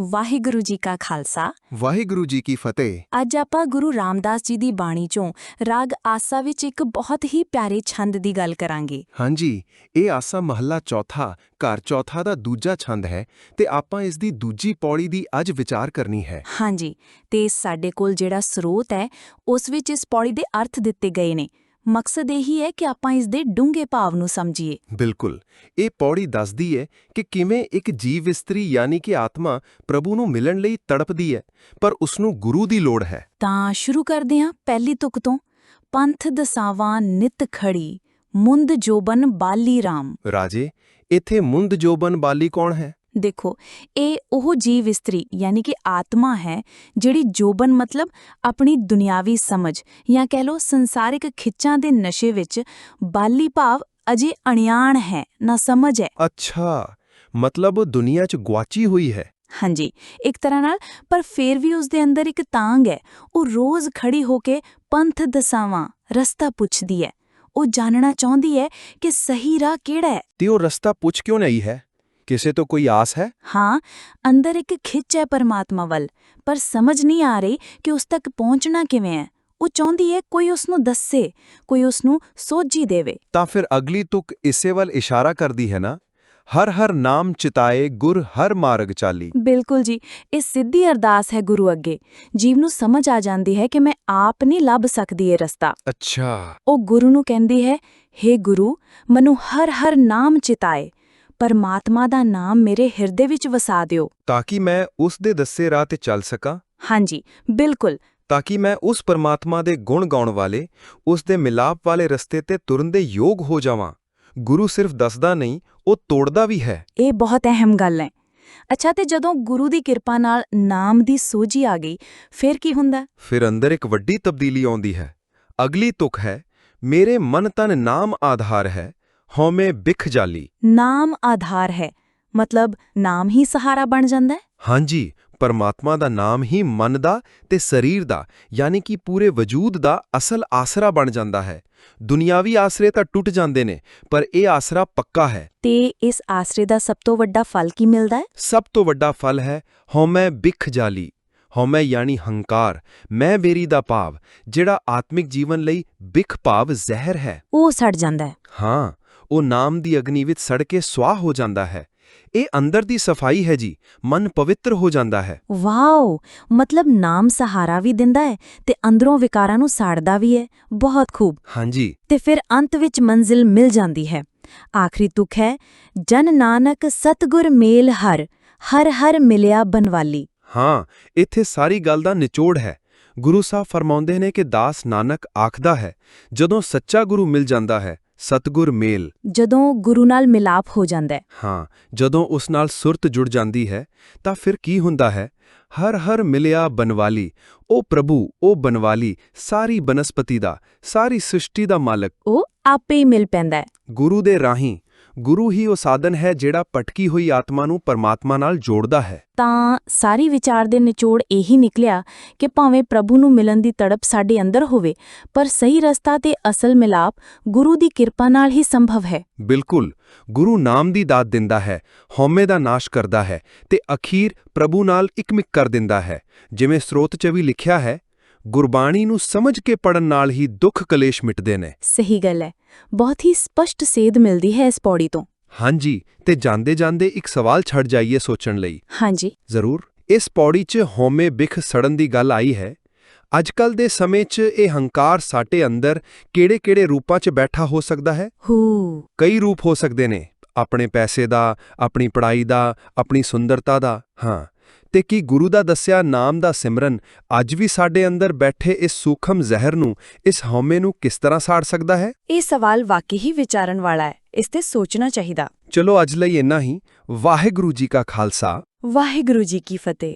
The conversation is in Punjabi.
ਵਾਹਿਗੁਰੂ ਜੀ ਕਾ ਖਾਲਸਾ। ਵਾਹਿਗੁਰੂ ਜੀ ਕੀ ਫਤਿਹ। ਅੱਜ ਆਪਾਂ ਗੁਰੂ ਰਾਮਦਾਸ ਜੀ ਦੀ ਬਾਣੀ ਚੋਂ ਰਾਗ ਆਸਾ ਵਿੱਚ ਇੱਕ ਬਹੁਤ ਹੀ ਪਿਆਰੇ ਛੰਦ ਦੀ ਗੱਲ ਕਰਾਂਗੇ। ਹਾਂਜੀ ਇਹ ਆਸਾ ਮਹੱਲਾ ਚੌਥਾ ਘਰ ਚੌਥਾ ਦਾ ਦੂਜਾ ਛੰਦ ਹੈ ਤੇ ਆਪਾਂ ਇਸ ਦੀ ਦੂਜੀ ਪੌੜੀ ਦੀ ਅੱਜ ਵਿਚਾਰ ਕਰਨੀ ਹੈ। ਹਾਂਜੀ ਤੇ ਸਾਡੇ ਕੋਲ ਜਿਹੜਾ ਸਰੋਤ ਹੈ ਉਸ ਵਿੱਚ ਇਸ ਪੌੜੀ ਦੇ ਅਰਥ ਦਿੱਤੇ ਗਏ ਨੇ। ਮਕਸਦ ਇਹੀ ਹੈ ਕਿ ਆਪਾਂ ਇਸ ਦੇ ਡੂੰਘੇ ਭਾਵ ਨੂੰ ਸਮਝੀਏ। ਬਿਲਕੁਲ। ਇਹ ਪੌੜੀ ਦੱਸਦੀ ਹੈ ਕਿ ਕਿਵੇਂ ਇੱਕ ਜੀਵ ਇਸਤਰੀ ਯਾਨੀ ਕਿ ਆਤਮਾ ਪ੍ਰਭੂ ਨੂੰ ਮਿਲਣ ਲਈ ਤੜਪਦੀ ਹੈ ਪਰ ਉਸ ਨੂੰ ਗੁਰੂ ਦੀ ਲੋੜ ਹੈ। ਤਾਂ ਸ਼ੁਰੂ ਕਰਦੇ ਹਾਂ ਪਹਿਲੀ ਤੁਕ ਤੋਂ। ਪੰਥ ਦਸਾਵਾਂ ਨਿਤ ਖੜੀ ਮੁੰਦ ਜੋਬਨ ਬਾਲੀ ਰਾਮ। ਰਾਜੇ ਇੱਥੇ ਮੁੰਦ ਜੋਬਨ ਬਾਲੀ ਕੌਣ ਹੈ? ਦੇਖੋ ਇਹ ਉਹ ਜੀਵ ਇਸਤਰੀ ਯਾਨੀ ਕਿ ਆਤਮਾ ਹੈ ਜਿਹੜੀ ਜੋਬਨ ਮਤਲਬ ਆਪਣੀ ਦੁਨਿਆਵੀ ਸਮਝ ਜਾਂ ਕਹਿ ਲੋ ਸੰਸਾਰਿਕ ਖਿੱਚਾਂ ਦੇ ਨਸ਼ੇ ਵਿੱਚ ਬਾਲੀ ਭਾਵ ਅਜੇ ਅਣਿਆਣ ਹੈ ਨਾ ਸਮਝ ਹੈ। ਅੱਛਾ ਮਤਲਬ ਦੁਨੀਆ 'ਚ ਗਵਾਚੀ ਹੋਈ ਹੈ। ਹਾਂਜੀ ਇੱਕ ਤਰ੍ਹਾਂ ਨਾਲ ਪਰ ਫੇਰ ਵੀ ਉਸ ਦੇ ਅੰਦਰ ਇੱਕ ਤਾਂਗ ਹੈ। ਉਹ ਰੋਜ਼ ਖੜੀ ਹੋ ਕੇ ਪੰਥ ਦਸਾਵਾਂ ਰਸਤਾ ਪੁੱਛਦੀ ਹੈ। ਉਹ ਜਾਣਨਾ ਚਾਹੁੰਦੀ ਹੈ ਕਿ ਸਹੀ ਰਾਹ ਕਿਹੜਾ ਹੈ? ਤੇ ਉਹ ਰਸਤਾ ਪੁੱਛ ਕਿਉਂ ਨਹੀਂ ਹੈ? ਕਿਸੇ ਤੋਂ ਕੋਈ ਆਸ ਹੈ? ਹਾਂ ਅੰਦਰ ਇੱਕ ਖਿੱਚ ਹੈ ਪਰਮਾਤਮਾ ਵੱਲ ਪਰ ਸਮਝ ਨਹੀਂ ਆ ਰਹੀ ਕਿ ਉਸ ਤੱਕ ਪਹੁੰਚਣਾ ਕਿਵੇਂ ਹੈ। ਉਹ ਚਾਹੁੰਦੀ ਹੈ ਕੋਈ ਉਸ ਨੂੰ ਦੱਸੇ ਕੋਈ ਉਸ ਨੂੰ ਸੋਝੀ ਦੇਵੇ। ਤਾਂ ਫਿਰ ਅਗਲੀ ਤੁਕ ਇਸੇ ਵੱਲ ਇਸ਼ਾਰਾ ਕਰਦੀ ਹੈ ਨਾ? ਹਰ ਹਰ ਨਾਮ ਚਿਤਾਏ ਗੁਰ ਹਰ ਮਾਰਗ ਚਾਲੀ। ਬਿਲਕੁਲ ਜੀ ਇਹ ਸਿੱਧੀ ਅਰਦਾਸ ਹੈ ਗੁਰੂ ਅੱਗੇ। ਜੀਵ ਨੂੰ ਸਮਝ ਆ ਜਾਂਦੀ ਹੈ ਕਿ ਮੈਂ ਆਪ ਨਹੀਂ ਲੱਭ ਸਕਦੀ ਇਹ ਰਸਤਾ। ਅੱਛਾ। ਉਹ ਗੁਰੂ ਨੂੰ ਕਹਿੰਦੀ ਹੈ हे ਗੁਰੂ ਮਨੂੰ ਹਰ ਹਰ ਨਾਮ ਚਿਤਾਏ ਪਰਮਾਤਮਾ ਦਾ ਨਾਮ ਮੇਰੇ ਹਿਰਦੇ ਵਿੱਚ ਵਸਾ ਦਿਓ। ਤਾਂ ਕਿ ਮੈਂ ਉਸ ਦੇ ਦੱਸੇ ਰਾਹ ਤੇ ਚੱਲ ਸਕਾਂ? ਹਾਂਜੀ ਬਿਲਕੁਲ। ਤਾਂ ਕਿ ਮੈਂ ਉਸ ਪਰਮਾਤਮਾ ਦੇ ਗੁਣ ਗਾਉਣ ਵਾਲੇ ਉਸ ਦੇ ਮਿਲਾਪ ਵਾਲੇ ਰਸਤੇ ਤੇ ਤੁਰਨ ਦੇ ਯੋਗ ਹੋ ਜਾਵਾਂ। ਗੁਰੂ ਸਿਰਫ ਦੱਸਦਾ ਨਹੀਂ ਉਹ ਤੋੜਦਾ ਵੀ ਹੈ। ਇਹ ਬਹੁਤ ਅਹਿਮ ਗੱਲ ਹੈ। ਅੱਛਾ ਤੇ ਜਦੋਂ ਗੁਰੂ ਦੀ ਕਿਰਪਾ ਨਾਲ ਨਾਮ ਦੀ ਸੋਝੀ ਆ ਗਈ ਫਿਰ ਕੀ ਹੁੰਦਾ? ਫਿਰ ਅੰਦਰ ਇੱਕ ਵੱਡੀ ਤਬਦੀਲੀ ਆਉਂਦੀ ਹੈ। ਅਗਲੀ ਤੁਕ ਹੈ ਮੇਰੇ ਮਨ ਤਨ ਨਾਮ ਆਧਾਰ ਹੈ ਹਉਮੈ ਬਿਖ ਜਾਲੀ। ਨਾਮ ਆਧਾਰ ਹੈ। ਮਤਲਬ ਨਾਮ ਹੀ ਸਹਾਰਾ ਬਣ ਜਾਂਦਾ ਹੈ। ਹਾਂਜੀ ਪਰਮਾਤਮਾ ਦਾ ਨਾਮ ਹੀ ਮਨ ਦਾ ਤੇ ਸਰੀਰ ਦਾ ਯਾਨੀ ਕਿ ਪੂਰੇ ਵਜੂਦ ਦਾ ਅਸਲ ਆਸਰਾ ਬਣ ਜਾਂਦਾ ਹੈ। ਦੁਨਿਆਵੀ ਆਸਰੇ ਤਾਂ ਟੁੱਟ ਜਾਂਦੇ ਨੇ ਪਰ ਇਹ ਆਸਰਾ ਪੱਕਾ ਹੈ। ਤੇ ਇਸ ਆਸਰੇ ਦਾ ਸਭ ਤੋਂ ਵੱਡਾ ਫਲ ਕੀ ਮਿਲਦਾ ਹੈ? ਸਭ ਤੋਂ ਵੱਡਾ ਫਲ ਹੈ ਹਉਮੈ ਬਿਖ ਜਾਲੀ। ਹਉਮੈ ਯਾਨੀ ਹੰਕਾਰ ਮੈਂ ਬੇਰੀ ਦਾ ਭਾਵ ਜਿਹੜਾ ਆਤਮਿਕ ਜੀਵਨ ਲਈ ਬਿਖ ਭਾਵ ਜ਼ਹਿਰ ਹੈ। ਉਹ ਸੜ ਜਾਂਦਾ ਹੈ। ਹਾਂ ਉਹ ਨਾਮ ਦੀ ਅਗਨੀ ਵਿੱਚ ਸੜ ਕੇ ਸਵਾਹ ਹੋ ਜਾਂਦਾ ਹੈ। ਇਹ ਅੰਦਰ ਦੀ ਸਫ਼ਾਈ ਹੈ ਜੀ ਮਨ ਪਵਿੱਤਰ ਹੋ ਜਾਂਦਾ ਹੈ। ਵਾਓ! ਮਤਲਬ ਨਾਮ ਸਹਾਰਾ ਵੀ ਦਿੰਦਾ ਹੈ ਤੇ ਅੰਦਰੋਂ ਵਿਕਾਰਾਂ ਨੂੰ ਸਾੜਦਾ ਵੀ ਹੈ। ਬਹੁਤ ਖੂਬ। ਹਾਂਜੀ। ਤੇ ਫਿਰ ਅੰਤ ਵਿੱਚ ਮੰਜ਼ਿਲ ਮਿਲ ਜਾਂਦੀ ਹੈ। ਆਖਰੀ ਤੁਕ ਹੈ ਜਨ ਨਾਨਕ ਸਤਗੁਰ ਮੇਲ ਹਰ ਹਰ ਹਰ ਮਿਲਿਆ ਬਨਵਾਲੀ। ਹਾਂ ਇੱਥੇ ਸਾਰੀ ਗੱਲ ਦਾ ਨਿਚੋੜ ਹੈ। ਗੁਰੂ ਸਾਹਿਬ ਫਰਮਾਉਂਦੇ ਨੇ ਕਿ ਦਾਸ ਨਾਨਕ ਆਖਦਾ ਹੈ ਜਦੋਂ ਸੱਚਾ ਗੁਰੂ ਮਿਲ ਜਾਂਦਾ ਹੈ ਸਤਗੁਰ ਮੇਲ। ਜਦੋਂ ਗੁਰੂ ਨਾਲ ਮਿਲਾਪ ਹੋ ਜਾਂਦਾ ਹੈ। ਹਾਂ ਜਦੋਂ ਉਸ ਨਾਲ ਸੁਰਤ ਜੁੜ ਜਾਂਦੀ ਹੈ ਤਾਂ ਫਿਰ ਕੀ ਹੁੰਦਾ ਹੈ? ਹਰ ਹਰ ਮਿਲਿਆ ਬਨਵਾਲੀ ਉਹ ਪ੍ਰਭੂ ਉਹ ਬਨਵਾਲੀ ਸਾਰੀ ਬਨਸਪਤੀ ਦਾ ਸਾਰੀ ਸ੍ਰਿਸ਼ਟੀ ਦਾ ਮਾਲਕ। ਉਹ ਆਪੇ ਹੀ ਮਿਲ ਪੈਂਦਾ ਹੈ। ਗੁਰੂ ਦੇ ਰਾਹੀਂ ਗੁਰੂ ਹੀ ਉਹ ਸਾਧਨ ਹੈ ਜਿਹੜਾ ਭਟਕੀ ਹੋਈ ਆਤਮਾ ਨੂੰ ਪਰਮਾਤਮਾ ਨਾਲ ਜੋੜਦਾ ਹੈ। ਤਾਂ ਸਾਰੀ ਵਿਚਾਰ ਦੇ ਨਿਚੋੜ ਇਹੀ ਨਿਕਲਿਆ ਕਿ ਭਾਵੇਂ ਪ੍ਰਭੂ ਨੂੰ ਮਿਲਣ ਦੀ ਤੜਪ ਸਾਡੇ ਅੰਦਰ ਹੋਵੇ ਪਰ ਸਹੀ ਰਸਤਾ ਤੇ ਅਸਲ ਮਿਲਾਪ ਗੁਰੂ ਦੀ ਕਿਰਪਾ ਨਾਲ ਹੀ ਸੰਭਵ ਹੈ। ਬਿਲਕੁਲ ਗੁਰੂ ਨਾਮ ਦੀ ਦਾਤ ਦਿੰਦਾ ਹੈ ਹਉਮੈ ਦਾ ਨਾਸ਼ ਕਰਦਾ ਹੈ ਤੇ ਅਖੀਰ ਪ੍ਰਭੂ ਨਾਲ ਇਕਮਿਕ ਕਰ ਦਿੰਦਾ ਹੈ ਜਿਵੇਂ ਸਰੋਤ 'ਚ ਵੀ ਲਿਖਿਆ ਹੈ ਗੁਰਬਾਣੀ ਨੂੰ ਸਮਝ ਕੇ ਪੜਨ ਨਾਲ ਹੀ ਦੁੱਖ ਕਲੇਸ਼ ਮਿਟਦੇ ਨੇ। ਸਹੀ ਗੱਲ ਹੈ। ਬਹੁਤ ਹੀ ਸਪਸ਼ਟ ਸੇਧ ਮਿਲਦੀ ਹੈ ਇਸ ਪੌੜੀ ਤੋਂ। ਹਾਂਜੀ ਤੇ ਜਾਂਦੇ ਜਾਂਦੇ ਇੱਕ ਸਵਾਲ ਛੱਡ ਜਾਈਏ ਸੋਚਣ ਲਈ। ਹਾਂਜੀ। ਜ਼ਰੂਰ ਇਸ ਪੌੜੀ 'ਚ ਹਉਮੈ ਬਿਖ ਸੜਨ ਦੀ ਗੱਲ ਆਈ ਹੈ। ਅੱਜਕੱਲ ਦੇ ਸਮੇਂ 'ਚ ਇਹ ਹੰਕਾਰ ਸਾਡੇ ਅੰਦਰ ਕਿਹੜੇ-ਕਿਹੜੇ ਰੂਪਾਂ 'ਚ ਬੈਠਾ ਹੋ ਸਕਦਾ ਹੈ? ਹੂ। ਕਈ ਰੂਪ ਹੋ ਸਕਦੇ ਨੇ। ਆਪਣੇ ਪੈਸੇ ਦਾ ਆਪਣੀ ਪੜ੍ਹਾਈ ਦਾ ਆਪਣੀ ਸੁੰਦਰਤਾ ਦਾ। ਹਾਂ ਤੇ ਕੀ ਗੁਰੂ ਦਾ ਦੱਸਿਆ ਨਾਮ ਦਾ ਸਿਮਰਨ ਅੱਜ ਵੀ ਸਾਡੇ ਅੰਦਰ ਬੈਠੇ ਇਸ ਸੂਖਮ ਜ਼ਹਿਰ ਨੂੰ ਇਸ ਹਉਮੈ ਨੂੰ ਕਿਸ ਤਰ੍ਹਾਂ ਸਾੜ ਸਕਦਾ ਹੈ? ਇਹ ਸਵਾਲ ਵਾਕਈ ਹੀ ਵਿਚਾਰਨ ਵਾਲਾ ਹੈ ਇਸ ਤੇ ਸੋਚਣਾ ਚਾਹੀਦਾ। ਚਲੋ ਅੱਜ ਲਈ ਇੰਨਾ ਹੀ। ਵਾਹਿਗੁਰੂ ਜੀ ਕਾ ਖਾਲਸਾ। ਵਾਹਿਗੁਰੂ ਜੀ ਕੀ ਫਤਿਹ।